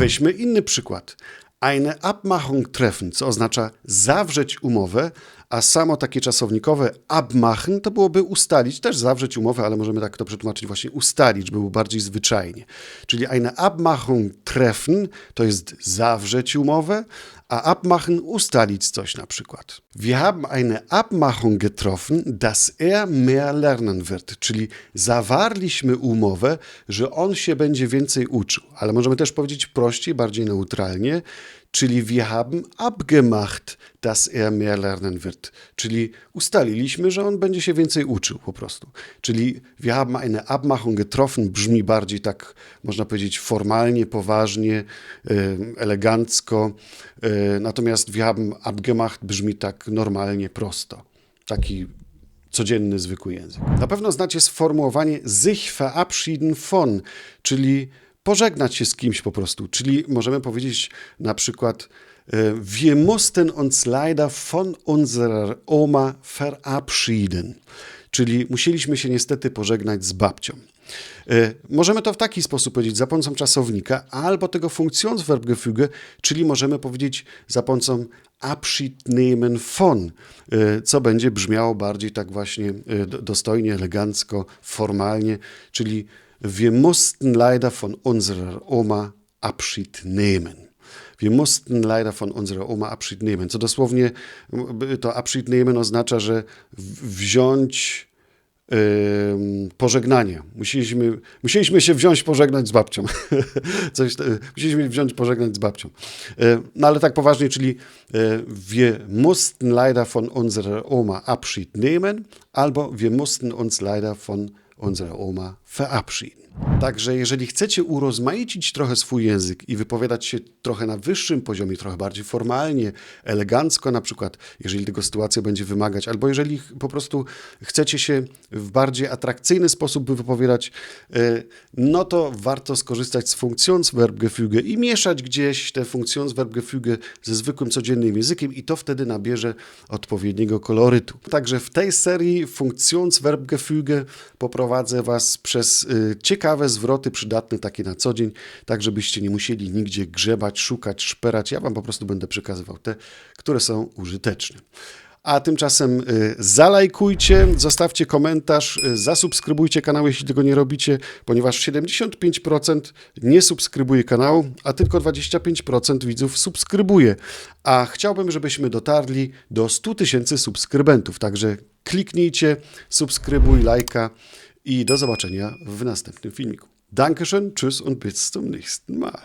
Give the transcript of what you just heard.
Weźmy inny przykład. Eine Abmachung treffen, co oznacza zawrzeć umowę, a samo takie czasownikowe abmachen to byłoby ustalić, też zawrzeć umowę, ale możemy tak to przetłumaczyć właśnie ustalić, żeby było bardziej zwyczajnie. Czyli eine Abmachung treffen to jest zawrzeć umowę, a abmachen ustalić coś na przykład. Wir haben eine Abmachung getroffen, dass er mehr lernen wird, czyli zawarliśmy umowę, że on się będzie więcej uczył, ale możemy też powiedzieć prościej, bardziej neutralnie, czyli wir haben abgemacht, dass er mehr lernen wird, czyli ustaliliśmy, że on będzie się więcej uczył po prostu. Czyli wir haben eine Abmachung getroffen brzmi bardziej tak, można powiedzieć, formalnie, poważnie, elegancko, e, natomiast wir haben abgemacht brzmi tak normalnie, prosto. Taki codzienny, zwykły język. Na pewno znacie sformułowanie sich verabschieden von, czyli pożegnać się z kimś po prostu. Czyli możemy powiedzieć na przykład e, Wir mussten uns leider von unserer Oma verabschieden. Czyli musieliśmy się niestety pożegnać z babcią. E, Możemy to w taki sposób powiedzieć za pomocą czasownika albo tego Funktionsverbgefüge, czyli możemy powiedzieć za pomocą Abschied nehmen von, e, co będzie brzmiało bardziej tak właśnie do- dostojnie, elegancko, formalnie, czyli wir mussten leider von unserer Oma Abschied nehmen. Wir mussten leider von unserer Oma Abschied nehmen. Co dosłownie to Abschied nehmen oznacza, że wziąć pożegnanie. Musieliśmy, musieliśmy się wziąć pożegnać z babcią. Coś, e, musieliśmy wziąć pożegnać z babcią. E, No ale tak poważnie, czyli e, wir mussten leider von unserer Oma Abschied nehmen albo wir mussten uns leider von unserer Oma verabschieden. Także jeżeli chcecie urozmaicić trochę swój język i wypowiadać się trochę na wyższym poziomie, trochę bardziej formalnie, elegancko na przykład, jeżeli tego sytuacja będzie wymagać, albo jeżeli po prostu chcecie się w bardziej atrakcyjny sposób wypowiadać, e, no to warto skorzystać z Funktionsverbgefüge i mieszać gdzieś te Funktionsverbgefüge ze zwykłym codziennym językiem i to wtedy nabierze odpowiedniego kolorytu. Także w tej serii Funktionsverbgefüge poprowadzę Was przez y, ciekawe zwroty przydatne takie na co dzień, tak żebyście nie musieli nigdzie grzebać, szukać, szperać. Ja Wam po prostu będę przekazywał te, które są użyteczne. A tymczasem y, zalajkujcie, zostawcie komentarz, y, zasubskrybujcie kanał, jeśli tego nie robicie, ponieważ 75% nie subskrybuje kanału, a tylko 25% widzów subskrybuje. A chciałbym, żebyśmy dotarli do 100 tysięcy subskrybentów. Także kliknijcie, subskrybuj, lajka i do zobaczenia w następnym filmiku. Dankeschön, tschüss und bis zum nächsten Mal.